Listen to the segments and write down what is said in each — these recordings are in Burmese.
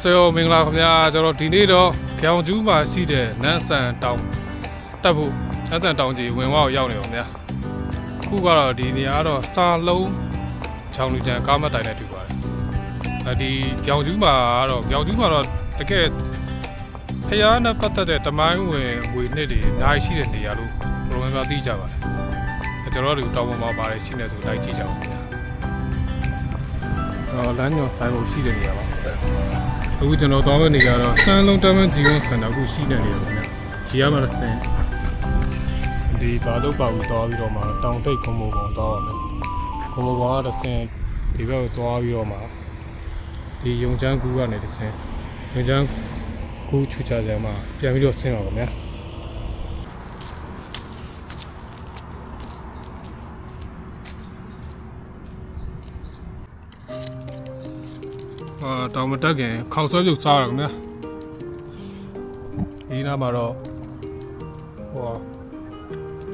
ရောဆေရောမင်္ဂလာခင်ဗျာကျွန်တော်ဒီနေ့တော့ကြောင်ကျူးမှာရှိတဲ့နန်းဆန်တောင်တက်ဖို့နန်းဆန်တောင်ကြီးဝင်ဝါကိုရောက်နေပါခင်ဗျာအခုကတော့ဒီနေရာကတော့စာလုံးချောင်းလူချန်ကားမတိုင်နဲ့တူပါတယ်အဲဒီကြောင်ကျူးမှာကတော့ကြောင်ကျူးမှာတော့တကယ်ဖျားနဲ့ပတ်သက်တဲ့တမိုင်းဝင်ဝေနှစ်တွေအများကြီးရှိတဲ့နေရာလို့ဘယ်လိုမှမသိကြပါနဲ့အဲကျွန်တော်တို့တောင်ပေါ်မှာပါတယ်ရှိနေဆိုလိုက်ကြည့်ကြအောင်ခင်ဗျာတော့လမ်းညွန်ဆိုင်ဖို့ရှိတဲ့နေရာပါ အခုကျွန်တော်သွားမယ့်နေရာတော့စမ်းလုံးတမန်ဂျီဝန်စင်တာအခုရှိနေနေတယ်ခင်ဗျာဂျီရမှာဆင်ဒီဘာလို့ပါဘူးသွားပြီးတော့မှတောင်တိတ်ခုံမုံကောင်သွားရမယ်ခုံမုံကောင်ကတစ်ဆင်ဒီဘက်ကိုသွားပြီးတော့မှဒီယုံချမ်းကူကနေတစ်ဆင်ယုံချမ်းကူချူချကြမှာပြန်ပြီးတော့ဆင်းအောင်ခင်ဗျာ တောင်မတက်ခင်ခေါက်ဆွဲပြုတ်စားရခင်ဗျာဒီနားမှာတော့ဟို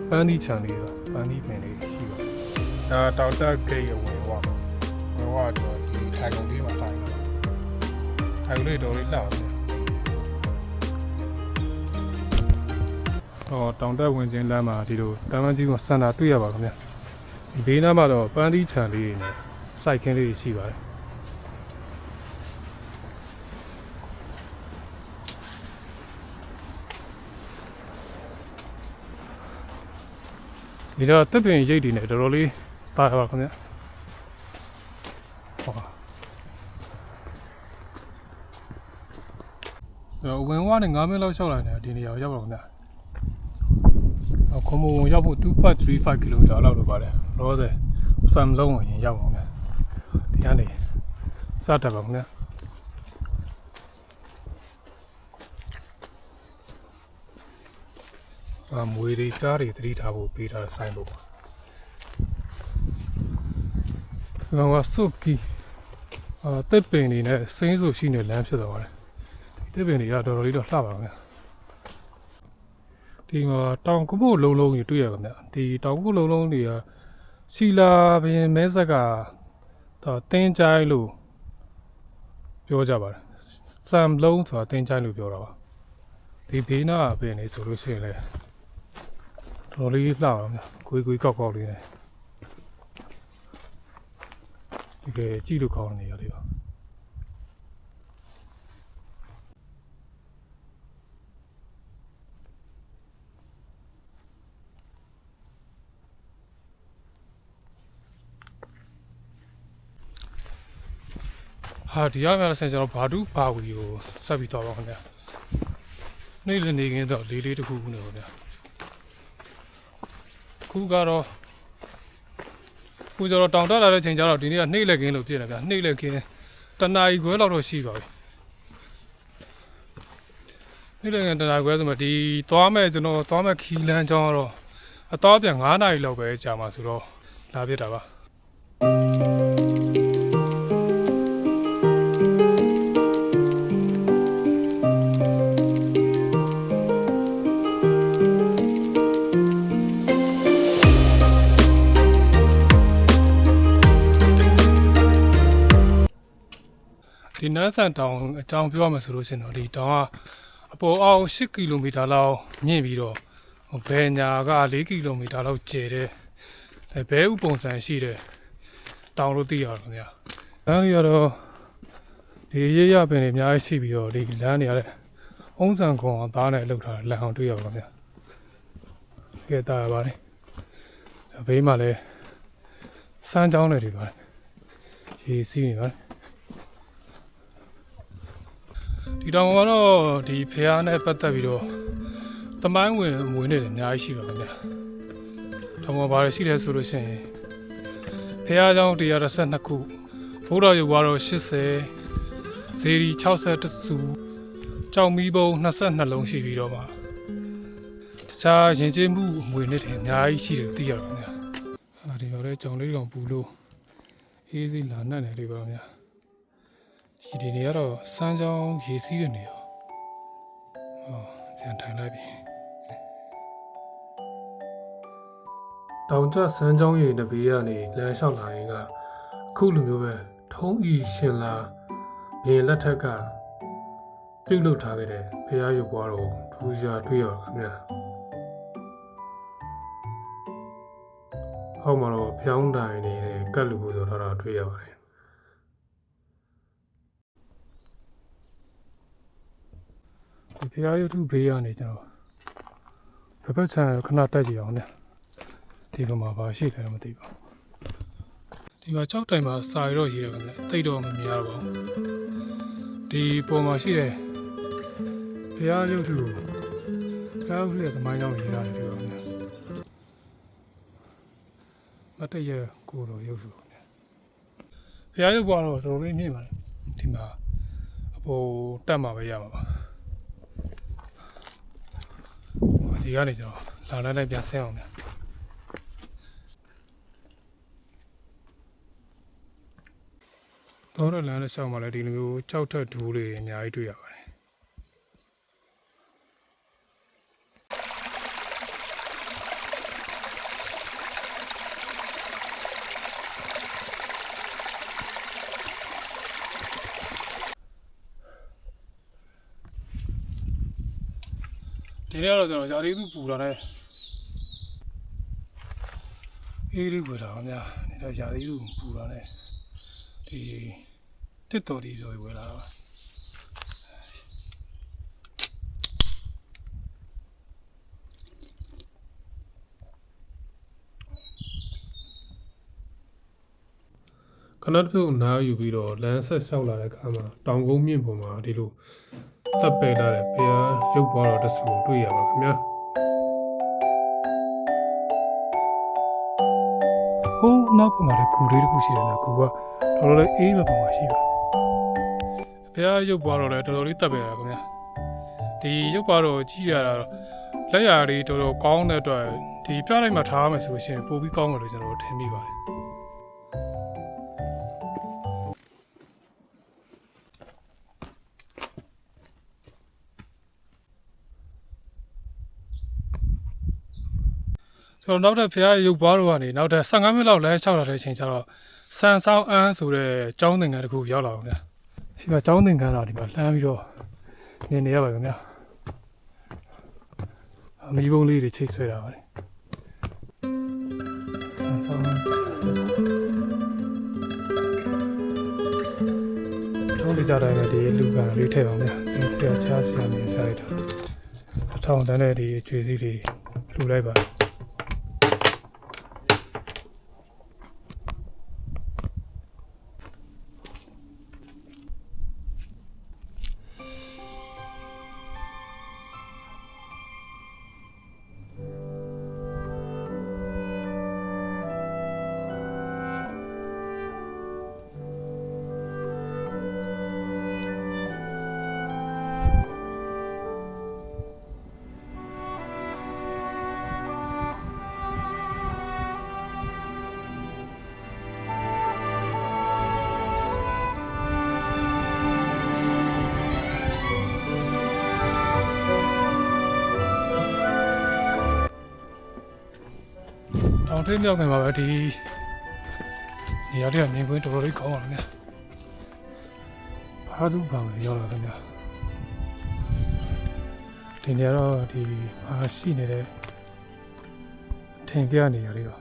ပန်းဒီချန်လေးပါပန်းဒီပင်လေးရှိပါဒါတောင်တက်ဂိတ်အဝင်ဟောဝင်ဟောတော့ဒီထိုင်ကုန်ကြီးမှာတိုင်တယ်ထိုင်ကုန်လေးတော်လေးလှပါတယ်တော့တောင်တက်ဝင်ခြင်းလမ်းမှာဒီလိုတမန်ကြီးကစန္ဒာတွေ့ရပါခင်ဗျာဒီဘေးနားမှာတော့ပန်းဒီချန်လေးနဲ့စိုက်ခင်းလေးရှိပါတယ် ဒီတော့တက်ပင်ရိတ်တွေနဲ့တော်တော်လေးပါပါခင်ဗျဟောတော့ဝင်ဝါနဲ့9မိနစ်လောက်ရှောက်လာနေဒီနေရာကိုရောက်ပါခင်ဗျအခုမုံရောက်ဖို့2.35 km လောက်လိုပါတယ်လောဆယ်စံလုံးဝင်ရောက်ပါခင်ဗျဒီကနေစတက်ပါခင်ဗျ မွေတွေကားတွေသတိထားဖို့ပေးထားတဲ့ဆိုင်ဖို့။ငါကစုတ်ကီအာတက်ပင်နေနဲ့စိမ့်ဆူရှိနေလမ်းဖြစ်သွားပါတယ်။ဒီတက်ပင်တွေကတော်တော်လေးတော့လှပါတော့ဗျာ။ဒီမှာတောင်ကပုတ်လုံးလုံးကြီးတွေ့ရပါဗျာ။ဒီတောင်ကပုတ်လုံးလုံးတွေကစီလာဘရင်မဲဆက်ကတော့တင်းကြိုင်းလို့ပြောကြပါတယ်။စံလုံးဆိုတာတင်းကြိုင်းလို့ပြောတာပါ။ဒီဘေးနာအပင်လေးဆိုလို့ရှိရင်လည်း တော်လေးလှပါဗျာကိုယ်ကိုယ်ကောက်ကောက်လေးနဲ့ဒီကကြည့်လို့ကောင်းတဲ့နေရာလေးပါဟာဒီရမယ်ဆိုရင်ကျွန်တော်ဘာဒူဘာဝီကိုဆက်ပြီးတော့ပါခင်ဗျာနေ့လည်းနေခင်းတော့လေးလေးတစ်ခုခုနေပါဗျာ ခုကတော့ခုကျတော့တောင်တက်လာတဲ့ချိန်ကျတော့ဒီနေ့ကနှိမ့်လက်ကင်းလို့ဖြစ်နေဗျာနှိမ့်လက်ကင်းတနာရီခွဲလောက်တော့ရှိပါပြီနှိမ့်လက်ကင်းတနာရီခွဲဆိုမှဒီသွားမဲ့ကျွန်တော်သွားမဲ့ခီလန်းကျောင်းကတော့အတော့ပြန်9နာရီလောက်ပဲကြာမှာဆိုတော့လာပြစ်တာပါ နန်းဆန်တောင်အကြောင်းပြောရမယ်ဆိုလို့ရှိရင်တော့ဒီတောင်ကအပေါ်အောင်10ကီလိုမီတာလောက်မြင့်ပြီးတော့ဟိုဘယ်ညာက4ကီလိုမီတာလောက်ကျယ်တဲ့အဲဘဲဥပုံစံရှိတဲ့တောင်လို့သိရတော့ခင်ဗျာလမ်းကြီးကတော့ဒီရရပင်တွေအများကြီးရှိပြီးတော့ဒီလမ်းတွေရတယ်အုံးစံကွန်အသားနဲ့လှုပ်ထားတဲ့လမ်းအောင်တွေ့ရပါခင်ဗျာကဲတာပါလေဘေးမှာလည်းစမ်းကြောင်းတွေတွေပါတယ်ရေစီးနေပါတယ် ဒီတောင်ကတော့ဒီဖះနဲ့ပတ်သက်ပြီးတော့တမိုင်းဝင်မွေးနေတယ်အများကြီးရှိပါခင်ဗျာ။တောင်ပေါ်ဘာတွေရှိလဲဆိုလို့ရှိရင်ဖះเจ้า132ခုဘုရားရုပ်ကတော့80ဇေဒီ61စုကြောင်မီးပုံ22လုံးရှိပြီးတော့မှတခြားရင်ကျေးမှုအမွေနဲ့တယ်အများကြီးရှိတယ်သိရပါခင်ဗျာ။အဲဒီတော့လေကြောင်လေးကောင်ပူလို့အေးစီလာနှက်နေလေးပါခင်ဗျာ။ ဒီဒီနေရတော့စမ်းချောင်းရေစီးတဲ့နေရာဟောပြန်ထိုင်လိုက်ပြီတောင်ကျစမ်းချောင်းရေနဘေးကနေလမ်းလျှောက်လာရင်ကအခုလိုမျိုးပဲထုံးဤရှင်လာဘင်းလက်ထက်ကပြုတ်လုထားခဲ့တဲ့ဖះရုပ်ပွားတော်ထူးခြားတွေ့ရပါခင်ဗျာဟောက်မှာတော့ဖျောင်းတိုင်နေတဲ့ကတ်လူကိုဆိုတော့တာတွေ့ရပါတယ် ဒီဖျားရုပ်ထုဘေးကနေကျွန်တော်ဘယ်ဘက်ဆန်ခဏတက်ကြည့်အောင်ねဒီကမှာပါရှိတယ်တော့မသိပါဘူးဒီမှာကြောက်တိုင်မှာစာရတော့ရှိတယ်ခင်ဗျတိတ်တော့မမြင်ရပါဘူးဒီပုံမှာရှိတယ်ဖျားရုပ်ထုဖျားရုပ်ထုရဲ့သမိုင်းကြောင်းရေးထားတယ်ဒီကောင်ဗျမတည့်ရကိုလိုရုပ်ထုခင်ဗျဖျားရုပ်ကတော့တော်တော်လေးမြင်ပါတယ်ဒီမှာအပေါ်တက်မှာပဲရမှာပါ မှာဒီကနေကျွန်တော်လာလိုက်လိုက်ပြန်ဆင်းအောင်ဗျာတော့လမ်းတစ်လျှောက်မှာလည်းဒီလိုမျိုးကြောက်ထက်ဒူးတွေအများကြီးတွေ့ရပါ ဒီနေ့ကတော့ကျွန်တော်ဇာတိစုပူလာတဲ့အေးလေးဝယ်လာခင်ဗျာနေတော့ဇာတိစုပူလာတဲ့ဒီတစ်တော်ဒီဆိုဝယ်လာတာပါခဏတစ်ဖြုတ်နားယူပြီးတော့လမ်းဆက်လျှောက်လာတဲ့အခါမှာတောင်ကုန်းမြင့်ပေါ်မှာဒီလို တပ်ပယ်လာတဲ့ဘုရားရုပ်ဘွားတော်တစ်ဆူကိုတွေ့ရပါခင်ဗျာဟိုးနောက်ပေါ်မှာလည်းဂူလေးတစ်ခုရှိတယ်နော်ဂူကတော်တော်လေးအေးမဲ့ပုံမှာရှိပါဘုရားရုပ်ဘွားတော်လည်းတော်တော်လေးတပ်ပယ်လာခင်ဗျာဒီရုပ်ဘွားတော်ကြည့်ရတာတော့လက်ရာလေးတော်တော်ကောင်းတဲ့အတွက်ဒီပြလိုက်မှထားရမယ်ဆိုလို့ရှိရင်ပိုပြီးကောင်းတယ်လို့ကျွန်တော်ထင်မိပါတယ် ဆိုတော့နောက်ထပ်ဘုရားရုပ်ဘွားတော်ကနေနောက်ထပ်15မိနစ်လောက်လမ်းလျှောက်လာတဲ့အချိန်ကျတော့ဆန်ဆောင်အန်းဆိုတဲ့ကျောင်းသင်္ကန်းတစ်ခုရောက်လာအောင်ဗျာဒီမှာကျောင်းသင်္ကန်းတော်ဒီမှာလှမ်းပြီးတော့မြင်နေရပါခင်ဗျာအမီးပုံးလေးတွေချိတ်ဆွဲတာပါလေဆန်ဆောင်အန်းတော့ဒီကြတိုင်းပဲဒီလူကလေးထည့်ပါဦးဗျာသင်ဆရာချားဆရာနေစားလိုက်တာအထောင်တန်းတဲ့ဒီကျွေးစည်းတွေလှူလိုက်ပါ တောင်ထိပ်မြောက်ခင်မှာပဲဒီနေရာတွေကမြင်ကွင်းတော်တော်လေးကောင်းပါလားဗျာဘာသူဘာပဲရောက်လာခင်ဗျာဒီနေရာတော့ဒီဘာရှိနေတဲ့ထင်ကြနေရလေးတော့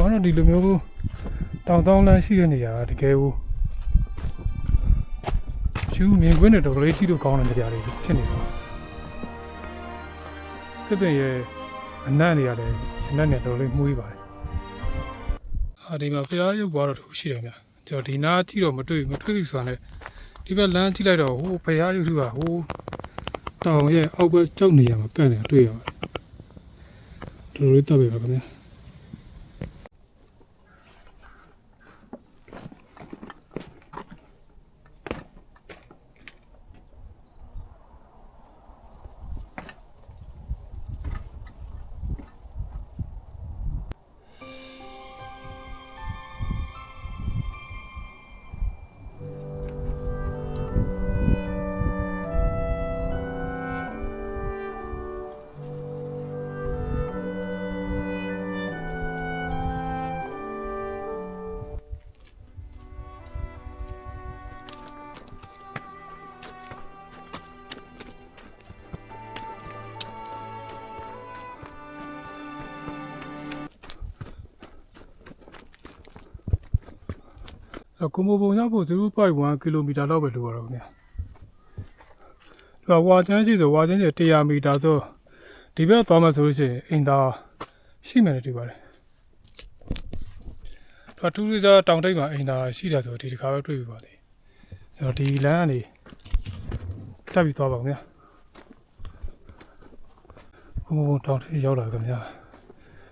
ပေါ်မှာတော့ဒီလိုမျိုးတောင်ဆောင်လမ်းရှိတဲ့နေရာကတကယ်ကိုကျူးမြင်ကွင်းနဲ့တော်တော်လေးကြည့်လို့ကောင်းတဲ့နေရာတွေဖြစ်နေတော့တစ်ပင်ရဲ့အနံ့နေရာတွေရနက်နဲ့တော်တော်လေးမှုေးပါတယ်အာဒီမှာဖျားရုပ်ဘွားတော့တစ်ခုရှိတယ်ဗျကျွန်တော်ဒီနားကြည့်တော့မတွေ့ဘူးမတွေ့ဘူးဆိုတာနဲ့ဒီဘက်လမ်းကြည့်လိုက်တော့ဟိုဖျားရုပ်ထုကဟိုတောင်ရဲ့အောက်ဘက်ကြောက်နေရမှာကန့်နေတာတွေ့ရပါတယ်တော်တော်လေးတက်ပြီပါခင်ဗျာ တော့ကိုမိုဘုံရောက်ဖို့0.1ကီလိုမီတာလောက်ပဲလိုရတော့ခင်ဗျာဒီကဝါချမ်းရှိဆိုဝါချမ်းရှိ100မီတာဆိုဒီဘက်သွားမှဆိုလို့ရှိရင်အင်တာရှိမယ်လို့ဒီပါတယ်တော့ထူးထူးခြားတောင်တိတ်မှာအင်တာရှိတယ်ဆိုဒီတစ်ခါပဲတွေ့ပြီပါသေးကျွန်တော်ဒီလမ်းကနေတက်ပြီးသွားပါဦးခင်ဗျာကိုမိုဘုံတောင်ထိပ်ရောက်လာခင်ဗျာ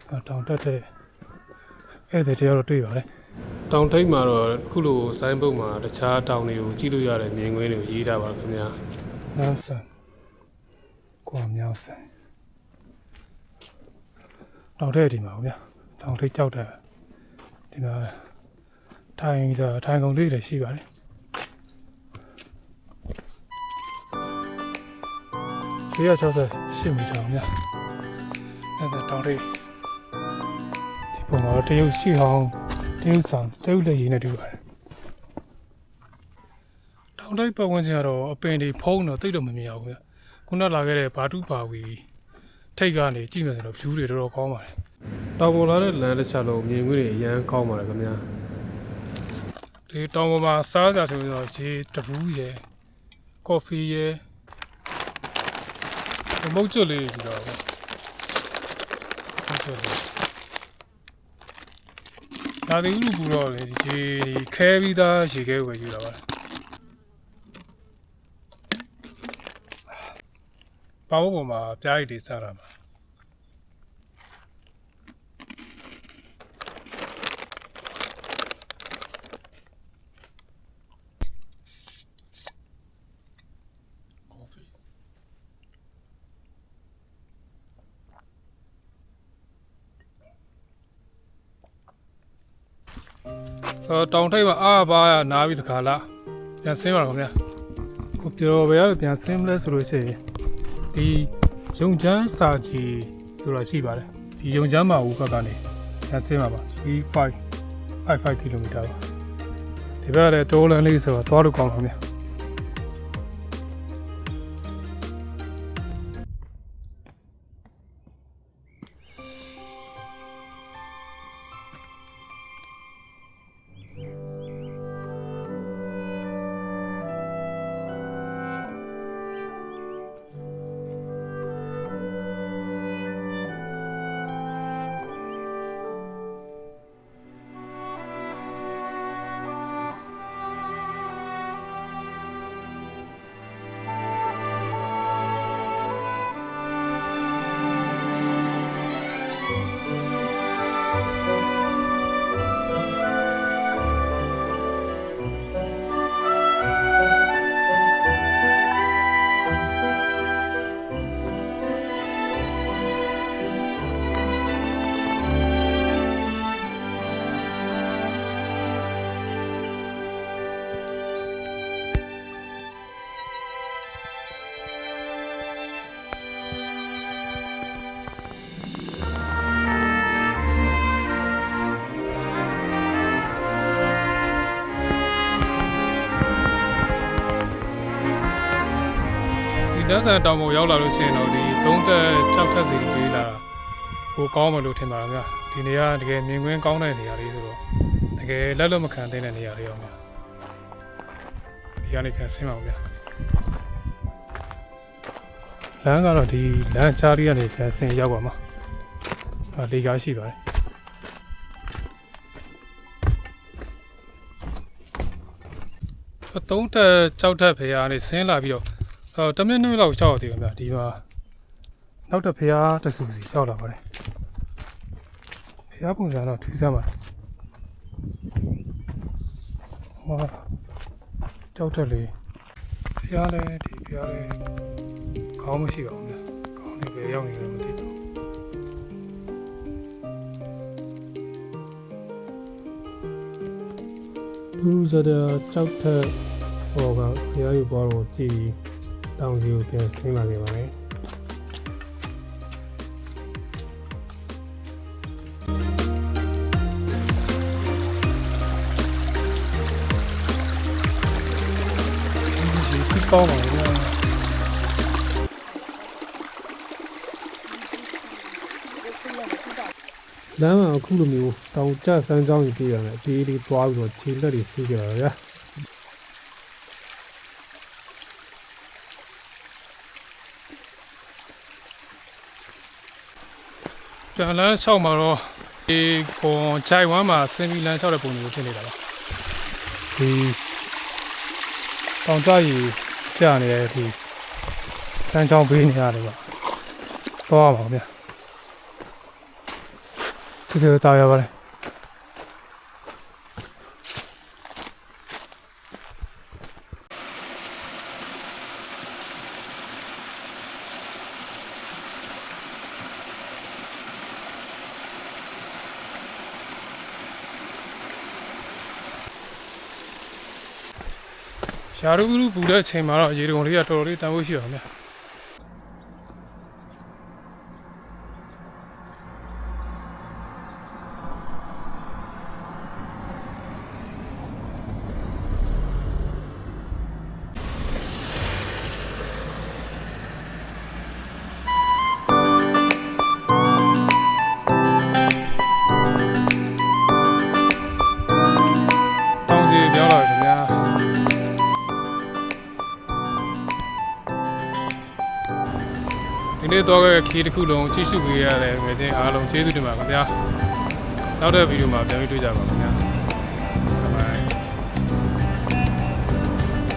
အဲ့တောင်တက်တဲ့ဧည့်သည်တယောက်တော့တွေ့ပါတယ် တောင်ထိပ်မှာတော့ခုလိုဆိုင်းဘုတ်မှာတခြားတောင်တွေကိုကြည့်လို့ရတဲ့မြင်ကွင်းတွေကိုရေးထားပါခင်ဗျာ Nelson ကွာမြောက်ဆန်တောင်ထဲဒီမှာဗျာတောင်ထိပ်ကြောက်တယ်ဒီမှာထိုင်ဆိုထိုင်ကုန်လေးတွေရှိပါတယ်168မီတာဗျာအဲ့ဒါတောင်ထိပ်ဒီပုံမှာတော့တရုတ်ရှိအောင် တရုတ်ဆောင်တရုတ်လက်ရည်နဲ့တူပါတယ်တောင်တိုက်ပတ်ဝန်းကျင်ကတော့အပင်တွေဖုံးတော့တိတ်တော့မမြင်အောင်ဗျခုနလာခဲ့တဲ့ဘာတူပါဝီထိတ်ကနေကြည့်မယ်ဆိုတော့ view တွေတော်တော်ကောင်းပါတယ်တောင်ပေါ်လာတဲ့လမ်းတစ်ချက်လုံးမြင်ကွင်းတွေအရန်ကောင်းပါတယ်ခင်ဗျာဒီတောင်ပေါ်မှာစားကြဆိုရင်တော့ရေတပူးရယ်ကော်ဖီရယ်ဒီမုတ်ကျွတ်လေးပြီးတော့ဗျမုတ်ကျွတ်လေး ဒါဒီဥလူပူတော့လေဒီရေဒီခဲပြီးသားရေခဲကိုပဲယူတာပါပါဝပေါ်မှာပြားရည်တွေစားတာပါ တော့တောင်ထိပ်မှာအားပါရနားပြီးတခါလားပြန်ဆင်းပါတော့ခင်ဗျာကိုပြောဘယ်ရပြန်ဆင်းမလဲဆိုလို့ရှိရင်ဒီရုံချမ်းစာကြီးဆိုတာရှိပါတယ်ဒီရုံချမ်းမှာဦးဘက်ကနေပြန်ဆင်းပါပါ35 55 km ပါဒီဘက်ကလည်းတိုးလန်လေးဆိုတော့သွားလို့ကောင်းပါခင်ဗျာ ဒီနတ်ဆန်တောင်ပေါ်ရောက်လာလို့ရှိရင်တော့ဒီသုံးသက်၆ထပ်စီလေးလာကိုကောင်းမလို့ထင်ပါလားဗျာဒီနေရာတကယ်မြင်ကွင်းကောင်းတဲ့နေရာလေးဆိုတော့တကယ်လက်လွတ်မခံသင့်တဲ့နေရာလေးအောင်ဗျာဒီကနေပြန်ဆင်းပါဦးဗျာလမ်းကတော့ဒီလမ်းချားလေးကနေပြန်ဆင်းရောက်ပါမှာအဲလေကားရှိပါတယ်သုံးတက်ကြောက်တက်ဖေးကနေဆင်းလာပြီးတော့ အော်တမင်နှစ်မိနစ်လောက်ကြောက်ရသေးတယ်ခင်ဗျာဒီမှာနောက်တစ်ဖျားတစ်ဆူစီကြောက်လာပါတယ်ဖျားပုံစံတော့ထူးဆန်းပါတယ်ဟောကြောက်တယ်လေဖျားလဲဒီဖျားလဲခေါင်းမရှိပါဘူးဗျာခေါင်းလေးပဲရောက်နေတယ်မသိဘူးသူစတဲ့ကြောက်တဲ့ဟောကဖျားယူပေါ်တော့ကြည်ပြီး တောင်ကြီးကိုပြန်ဆင်းလာခဲ့ပါတယ်ဒီစီကောင်းပါလေလမ်းမှာအခုလိုမျိုးတောင်ကျဆန်းချောင်းကြီးပြရတယ်အသေးလေးသွားပြီးတော့ခြေလက်တွေစီးကြရဗျာ ပြန်လန်းလျှောက်မှာတော့ဒီကွန်ဂျိုင်ဝမ်မှာစင်ပြီးလန်းလျှောက်တဲ့ပုံမျိုးဖြစ်နေတာပါဒီတောင်ကြကြီးကြာနေတဲ့ဒီစမ်းချောင်းပေးနေရတယ်ပါသွားပါဦးဗျာဒီလိုတာရပါတယ် ရှာရူဘူးပူတဲ့အချိန်မှာတော့ရေတုံလေးကတော်တော်လေးတန်ဖို့ရှိပါမယ်တော နေ့တော့ခဲ့ခီးတစ်ခုလုံးကြည့်ရှုပေးရတဲ့ငွေချင်းအားလုံးကျေးဇူးတင်ပါခင်ဗျာနောက်တဲ့ဗီဒီယိုမှာပြန်ပြီးတွေ့ကြပါခင်ဗျာ